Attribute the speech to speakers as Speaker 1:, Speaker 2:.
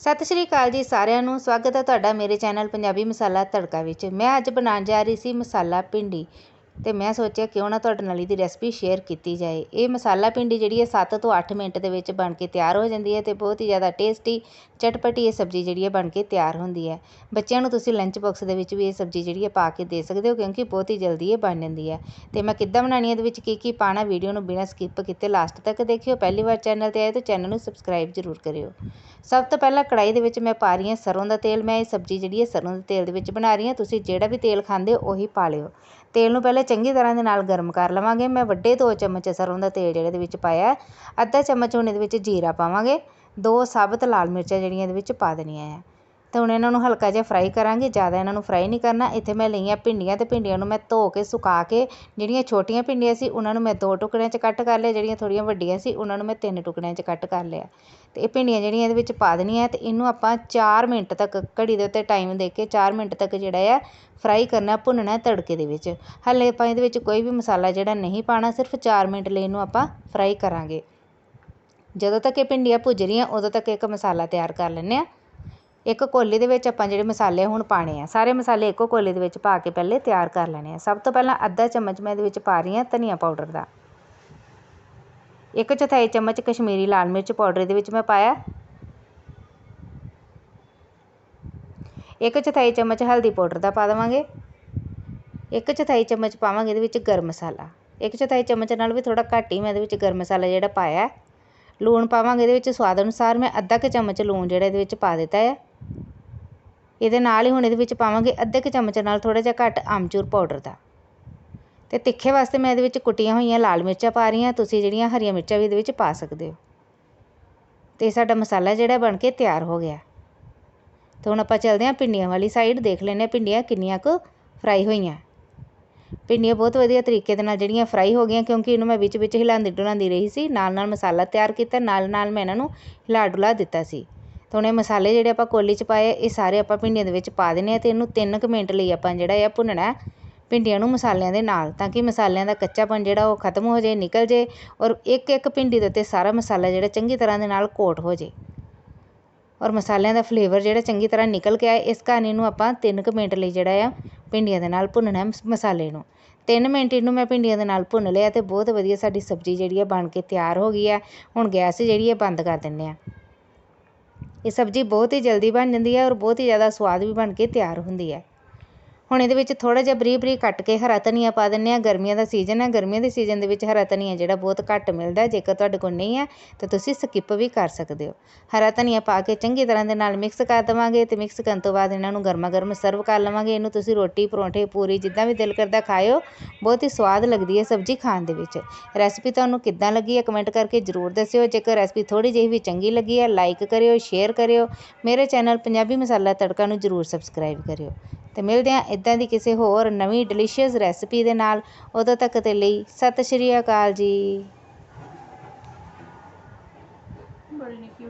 Speaker 1: ਸਤਿ ਸ਼੍ਰੀ ਅਕਾਲ ਜੀ ਸਾਰਿਆਂ ਨੂੰ। ਸਵਾਗਤ ਹੈ ਤੁਹਾਡਾ ਮੇਰੇ ਚੈਨਲ ਪੰਜਾਬੀ ਮਸਾਲਾ ਤੜਕਾ ਵਿੱਚ। ਮੈਂ ਅੱਜ ਬਣਾਉਣ ਜਾ ਰਹੀ ਸੀ ਮਸਾਲਾ ਭਿੰਡੀ। ਅਤੇ ਮੈਂ ਸੋਚਿਆ ਕਿਉਂ ਨਾ ਤੁਹਾਡੇ ਨਾਲ ਇਹਦੀ ਰੈਸਪੀ ਸ਼ੇਅਰ ਕੀਤੀ ਜਾਏ। ਇਹ ਮਸਾਲਾ ਭਿੰਡੀ ਜਿਹੜੀ ਹੈ ਸੱਤ ਤੋਂ ਅੱਠ ਮਿੰਟ ਦੇ ਵਿੱਚ ਬਣ ਕੇ ਤਿਆਰ ਹੋ ਜਾਂਦੀ ਹੈ ਅਤੇ ਬਹੁਤ ਹੀ ਜ਼ਿਆਦਾ ਟੇਸਟੀ ਚਟਪਟੀ ਇਹ ਸਬਜ਼ੀ ਜਿਹੜੀ ਹੈ ਬਣ ਕੇ ਤਿਆਰ ਹੁੰਦੀ ਹੈ। ਬੱਚਿਆਂ ਨੂੰ ਤੁਸੀਂ ਲੰਚ ਬਾਕਸ ਦੇ ਵਿੱਚ ਵੀ ਇਹ ਸਬਜ਼ੀ ਜਿਹੜੀ ਹੈ ਪਾ ਕੇ ਦੇ ਸਕਦੇ ਹੋ ਕਿਉਂਕਿ ਬਹੁਤ ਹੀ ਜਲਦੀ ਇਹ ਬਣ ਜਾਂਦੀ ਹੈ। ਅਤੇ ਮੈਂ ਕਿੱਦਾਂ ਬਣਾਉਣੀ ਹੈ, ਇਹਦੇ ਵਿੱਚ ਕੀ ਕੀ ਪਾਣਾ ਵੀਡੀਓ ਨੂੰ ਬਿਨਾਂ ਸਕਿਪ ਕੀਤੇ ਲਾਸਟ ਤੱਕ ਦੇਖਿਓ। ਪਹਿਲੀ ਵਾਰ ਚੈਨਲ ਤੇ ਆਏ ਤਾਂ ਚੈਨਲ ਨੂੰ ਸਬਸਕ੍ਰਾਈਬ ਜ਼ਰੂਰ ਕਰਿਓ। ਸਭ ਤੋਂ ਪਹਿਲਾਂ ਕੜਾਈ ਦੇ ਵਿੱਚ ਮੈਂ ਪਾ ਰਹੀ ਹਾਂ ਸਰੋਂ ਦਾ ਤੇਲ। ਮੈਂ ਇਹ ਸਬਜ਼ੀ ਜਿਹੜੀ ਹੈ ਸਰੋਂ ਦੇ ਤੇਲ ਦੇ ਵਿੱਚ ਬਣਾ ਰਹੀ ਹਾਂ। ਤੁਸੀਂ ਜਿਹੜਾ ਵੀ ਤੇਲ ਖਾਂਦੇ ਹੋ, ਉਹੀ ਪਾ ਲਿਓ। ਤੇਲ ਨੂੰ ਪਹਿਲਾਂ ਚੰਗੀ ਤਰ੍ਹਾਂ ਦੇ ਨਾਲ ਗਰਮ ਕਰ ਲਵਾਂਗੇ। ਮੈਂ ਵੱਡੇ ਦੋ ਚਮਚ ਸਰੋਂ ਦਾ ਤੇਲ ਜਿਹੜਾ ਇਹਦੇ ਵਿੱਚ ਪਾਇਆ ਅੱਧਾ ਚਮਚ ਹੁਣ ਇਹਦੇ ਵਿੱਚ ਜੀਰਾ ਪਾਵਾਂਗੇ। ਦੋ ਸਾਬਤ ਲਾਲ ਮਿਰਚਾਂ ਜਿਹੜੀਆਂ ਇਹਦੇ ਵਿੱਚ ਪਾ ਦੇਣੀਆਂ ਆ। ਤੇ ਹੁਣ ਇਹਨਾਂ ਨੂੰ ਹਲਕਾ ਜਿਹਾ ਫਰਾਈ ਕਰਾਂਗੇ, ਜ਼ਿਆਦਾ ਇਹਨਾਂ ਨੂੰ ਫਰਾਈ ਨਹੀਂ ਕਰਨਾ। ਇੱਥੇ ਮੈਂ ਲਈਆਂ ਭਿੰਡੀਆਂ ਤੇ ਭਿੰਡੀਆਂ ਨੂੰ ਮੈਂ ਧੋ ਕੇ, ਸੁਕਾ ਕੇ, ਜਿਹੜੀਆਂ ਛੋਟੀਆਂ ਭਿੰਡੀਆਂ ਸੀ ਉਹਨਾਂ ਨੂੰ ਮੈਂ ਦੋ ਟੁਕੜਿਆਂ 'ਚ ਕੱਟ ਕਰ ਲਿਆ, ਜਿਹੜੀਆਂ ਥੋੜ੍ਹੀਆਂ ਵੱਡੀਆਂ ਸੀ ਉਹਨਾਂ ਨੂੰ ਮੈਂ ਤਿੰਨ ਟੁਕੜਿਆਂ 'ਚ ਕੱਟ ਕਰ ਲਿਆ। ਤੇ ਇਹ ਭਿੰਡੀਆਂ ਜਿਹੜੀਆਂ ਇਹਦੇ ਵਿੱਚ ਪਾ ਦੇਣੀਆਂ ਤੇ ਇਹਨੂੰ ਆਪਾਂ 4 ਮਿੰਟ ਤੱਕ ਘੜੀ ਦੇ ਉੱਤੇ ਟਾਈਮ ਦੇ ਕੇ 4 ਮਿੰਟ ਤੱਕ ਜਿਹੜਾ ਆ ਫਰਾਈ ਕਰਨਾ, ਭੁੰਨਣਾ ਤੜਕੇ ਦੇ ਵਿੱਚ। ਹਲੇ ਆਪਾਂ ਇਹਦੇ ਵਿੱਚ ਕੋਈ ਵੀ ਮਸਾਲਾ ਜਿਹੜਾ ਨਹੀਂ ਪਾਣਾ ਸਿਰਫ 4 ਮਿੰਟ ਲਈ ਇਹਨੂੰ ਆਪਾਂ ਫਰਾਈ ਕਰਾਂਗੇ। ਜਦੋਂ ਤੱਕ ਇਹ ਭਿੰਡੀਆਂ ਭੁੱਜ ਰਹੀਆਂ, ਉਦੋਂ ਤੱਕ ਇੱਕ ਮਸਾਲਾ ਤਿਆਰ ਕਰ ਲੈਂਦੇ ਆ ਇੱਕ ਕੋਲੀ ਦੇ ਵਿੱਚ ਆਪਾਂ ਜਿਹੜੇ ਮਸਾਲੇ ਹੁਣ ਪਾਉਣੇ ਆ, ਸਾਰੇ ਮਸਾਲੇ ਇੱਕੋ ਕੋਲੀ ਦੇ ਵਿੱਚ ਪਾ ਕੇ ਪਹਿਲੇ ਤਿਆਰ ਕਰ ਲੈਣੇ ਆ। ਸਭ ਤੋਂ ਪਹਿਲਾਂ ਅੱਧਾ ਚਮਚ ਮੈਂ ਇਹਦੇ ਵਿੱਚ ਪਾ ਰਹੀ ਹਾਂ ਧਨੀਆ ਪਾਊਡਰ ਦਾ। ਇੱਕ ਚੌਥਾਈ ਚਮਚ ਕਸ਼ਮੀਰੀ ਲਾਲ ਮਿਰਚ ਪਾਊਡਰ ਇਹਦੇ ਵਿੱਚ ਮੈਂ ਪਾਇਆ। ਇੱਕ ਚੌਥਾਈ ਚਮਚ ਹਲਦੀ ਪਾਊਡਰ ਦਾ ਪਾ ਦੇਵਾਂਗੇ। ਇੱਕ ਚੌਥਾਈ ਚਮਚ ਪਾਵਾਂਗੇ ਇਹਦੇ ਵਿੱਚ ਗਰਮ ਮਸਾਲਾ। ਇੱਕ ਚੌਥਾਈ ਚਮਚ ਨਾਲ ਵੀ ਥੋੜਾ ਘੱਟ ਹੀ ਮੈਂ ਇਹਦੇ ਵਿੱਚ ਗਰਮ ਮਸਾਲਾ ਜਿਹੜਾ ਪਾਇਆ। ਲੂਣ ਪਾਵਾਂਗੇ ਇਹਦੇ ਵਿੱਚ ਸਵਾਦ ਅਨੁਸਾਰ ਮੈਂ ਅੱਧਾ ਕੁ ਚਮਚ ਲੂਣ ਜਿਹੜਾ ਇਹਦੇ ਵਿੱਚ ਪਾ ਦਿੱਤਾ ਹੈ ਇਹਦੇ ਨਾਲ ਹੀ ਹੁਣ ਇਹਦੇ ਵਿੱਚ ਪਾਵਾਂਗੇ ਅੱਧੇ ਕੁ ਚਮਚ ਨਾਲ ਥੋੜਾ ਜਿਹਾ ਘੱਟ ਆਮਚੂਰ ਪਾਊਡਰ ਦਾ। ਤੇ ਤਿੱਖੇ ਵਾਸਤੇ ਮੈਂ ਇਹਦੇ ਵਿੱਚ ਕੁੱਟੀਆਂ ਹੋਈਆਂ ਲਾਲ ਮਿਰਚਾਂ ਪਾ ਰਹੀ ਹਾਂ, ਤੁਸੀਂ ਜਿਹੜੀਆਂ ਹਰੀਆਂ ਮਿਰਚਾਂ ਵੀ ਇਹਦੇ ਵਿੱਚ ਪਾ ਸਕਦੇ ਹੋ। ਤੇ ਸਾਡਾ ਮਸਾਲਾ ਜਿਹੜਾ ਬਣ ਕੇ ਤਿਆਰ ਹੋ ਗਿਆ। ਤੇ ਹੁਣ ਆਪਾਂ ਚੱਲਦੇ ਹਾਂ ਪਿੰਡੀਆਂ ਵਾਲੀ ਸਾਈਡ ਦੇਖ ਲੈਂਦੇ ਹਾਂ ਪਿੰਡੀਆਂ ਕਿੰਨੀਆਂ ਕੁ ਫਰਾਈ ਹੋਈਆਂ। ਭਿੰਡੀਆਂ ਬਹੁਤ ਵਧੀਆ ਤਰੀਕੇ ਦੇ ਨਾਲ ਜਿਹੜੀਆਂ ਫਰਾਈ ਹੋ ਗਈਆਂ, ਕਿਉਂਕਿ ਇਹਨੂੰ ਮੈਂ ਵਿੱਚ ਵਿੱਚ ਹਿਲਾਉਂਦੀ ਡੁਲਾਉਂਦੀ ਰਹੀ ਸੀ ਨਾਲ ਨਾਲ ਮਸਾਲਾ ਤਿਆਰ ਕੀਤਾ ਨਾਲ ਨਾਲ ਮੈਂ ਇਹਨਾਂ ਨੂੰ ਹਿਲਾ ਡੁਲਾ ਦਿੱਤਾ ਸੀ। ਤੇ ਹੁਣ ਇਹ ਮਸਾਲੇ ਜਿਹੜੇ ਆਪਾਂ ਕੋਲੀ 'ਚ ਪਾਏ, ਇਹ ਸਾਰੇ ਆਪਾਂ ਭਿੰਡੀਆਂ ਦੇ ਵਿੱਚ ਪਾ ਦੇਣੇ ਆ ਤੇ ਇਹਨੂੰ 3 ਕੁ ਮਿੰਟ ਲਈ ਆਪਾਂ ਜਿਹੜਾ ਆ ਭੁੰਨਣਾ ਭਿੰਡੀਆਂ ਨੂੰ ਮਸਾਲਿਆਂ ਦੇ ਨਾਲ, ਤਾਂ ਕਿ ਮਸਾਲਿਆਂ ਦਾ ਕੱਚਾਪਨ ਜਿਹੜਾ ਉਹ ਖਤਮ ਹੋ ਜਾਏ, ਨਿਕਲ ਜਾਏ ਔਰ ਇੱਕ ਇੱਕ ਭਿੰਡੀ ਦੇ ਉੱਤੇ ਸਾਰਾ ਮਸਾਲਾ ਜਿਹੜਾ ਚੰਗੀ ਤਰ੍ਹਾਂ ਦੇ ਨਾਲ ਕੋਟ ਹੋ ਜਾਏ। ਔਰ ਮਸਾਲਿਆਂ ਦਾ ਫਲੇਵਰ ਜਿਹੜਾ ਚੰਗੀ ਤਰ੍ਹਾਂ ਨਿਕਲ ਕੇ ਆਏ, ਇਸ ਕਹਾਣੀ ਨੂੰ ਆਪਾਂ 3 ਕੁ ਮਿੰਟ ਲਈ ਜਿਹੜਾ ਆ ਭਿੰਡੀਆਂ ਦੇ ਨਾਲ ਭੁੰਨਣਾ ਮਸਾਲੇ ਨੂੰ। 3 ਮਿੰਟ ਇਹਨੂੰ ਮੈਂ ਭਿੰਡੀਆਂ ਦੇ ਨਾਲ ਭੁੰਨ ਲਿਆ ਤੇ ਬਹੁਤ ਵਧੀਆ ਸਾਡੀ ਸਬਜ਼ੀ ਜਿਹੜੀ ਆ ਬਣ ਕੇ ਤਿਆਰ ਹੋ ਗਈ ਆ। ਹੁਣ ਗੈਸ ਜਿਹੜੀ ਹੈ ਬੰਦ ਕਰ ਦਿੰਦੇ ਆ। ਇਹ ਸਬਜ਼ੀ ਬਹੁਤ ਹੀ ਜਲਦੀ ਬਣ ਜਾਂਦੀ ਹੈ ਔਰ ਬਹੁਤ ਹੀ ਜ਼ਿਆਦਾ ਸਵਾਦ ਵੀ ਬਣ ਕੇ ਤਿਆਰ ਹੁੰਦੀ ਹੈ। ਹੁਣ ਇਹਦੇ ਵਿੱਚ ਥੋੜ੍ਹਾ ਜਿਹਾ ਬਰੀਕ ਬਰੀਕ ਕੱਟ ਕੇ ਹਰਾ ਧਨੀਆ ਪਾ ਦਿੰਦੇ ਹਾਂ। ਗਰਮੀਆਂ ਦਾ ਸੀਜ਼ਨ ਹੈ ਗਰਮੀਆਂ ਦੇ ਸੀਜ਼ਨ ਦੇ ਵਿੱਚ ਹਰਾ ਧਨੀਆ ਜਿਹੜਾ ਬਹੁਤ ਘੱਟ ਮਿਲਦਾ। ਜੇਕਰ ਤੁਹਾਡੇ ਕੋਲ ਨਹੀਂ ਹੈ ਤਾਂ ਤੁਸੀਂ ਸਕਿੱਪ ਵੀ ਕਰ ਸਕਦੇ ਹੋ। ਹਰਾ ਧਨੀਆ ਪਾ ਕੇ ਚੰਗੀ ਤਰ੍ਹਾਂ ਦੇ ਨਾਲ ਮਿਕਸ ਕਰ ਦੇਵਾਂਗੇ ਤੇ ਮਿਕਸ ਕਰਨ ਤੋਂ ਬਾਅਦ ਇਹਨਾਂ ਨੂੰ ਗਰਮਾ ਗਰਮ ਸਰਵ ਕਰ ਲਵਾਂਗੇ। ਇਹਨੂੰ ਤੁਸੀਂ ਰੋਟੀ, ਪਰੌਂਠੇ, ਪੂਰੀ ਜਿੱਦਾਂ ਵੀ ਦਿਲ ਕਰਦਾ ਖਾਇਓ। ਬਹੁਤ ਹੀ ਸਵਾਦ ਲੱਗਦੀ ਹੈ ਸਬਜ਼ੀ ਖਾਣ ਦੇ ਵਿੱਚ। ਰੈਸਪੀ ਤੁਹਾਨੂੰ ਕਿੱਦਾਂ ਲੱਗੀ ਹੈ ਕਮੈਂਟ ਕਰਕੇ ਜ਼ਰੂਰ ਦੱਸਿਓ। ਜੇਕਰ ਰੈਸਪੀ ਥੋੜੀ ਜਿਹੀ ਵੀ ਚੰਗੀ ਲੱਗੀ ਹੈ ਲਾਈਕ ਕਰਿਓ ਸ਼ੇਅਰ ਕਰਿਓ। ਮੇਰੇ ਚੈਨਲ ਪੰਜਾਬੀ ਮਸਾਲਾ ਤੜਕਾ ਨੂੰ ਜ਼ਰੂਰ ਸਬਸਕ੍ਰਾਈਬ ਕਰਿਓ। ਤੇ ਮਿਲਦੇ ਹਾਂ ਇਦਾਂ ਦੀ ਕਿਸੇ ਹੋਰ ਨਵੀਂ ਡਿਲੀਸ਼ੀਅਸ ਰੈਸਪੀ ਦੇ ਨਾਲ। ਉਦੋਂ ਤੱਕ ਦੇ ਲਈ ਸਤਿ ਸ਼੍ਰੀ ਅਕਾਲ ਜੀ।
Speaker 2: ਬੜੀ ਨਿੱਕੀ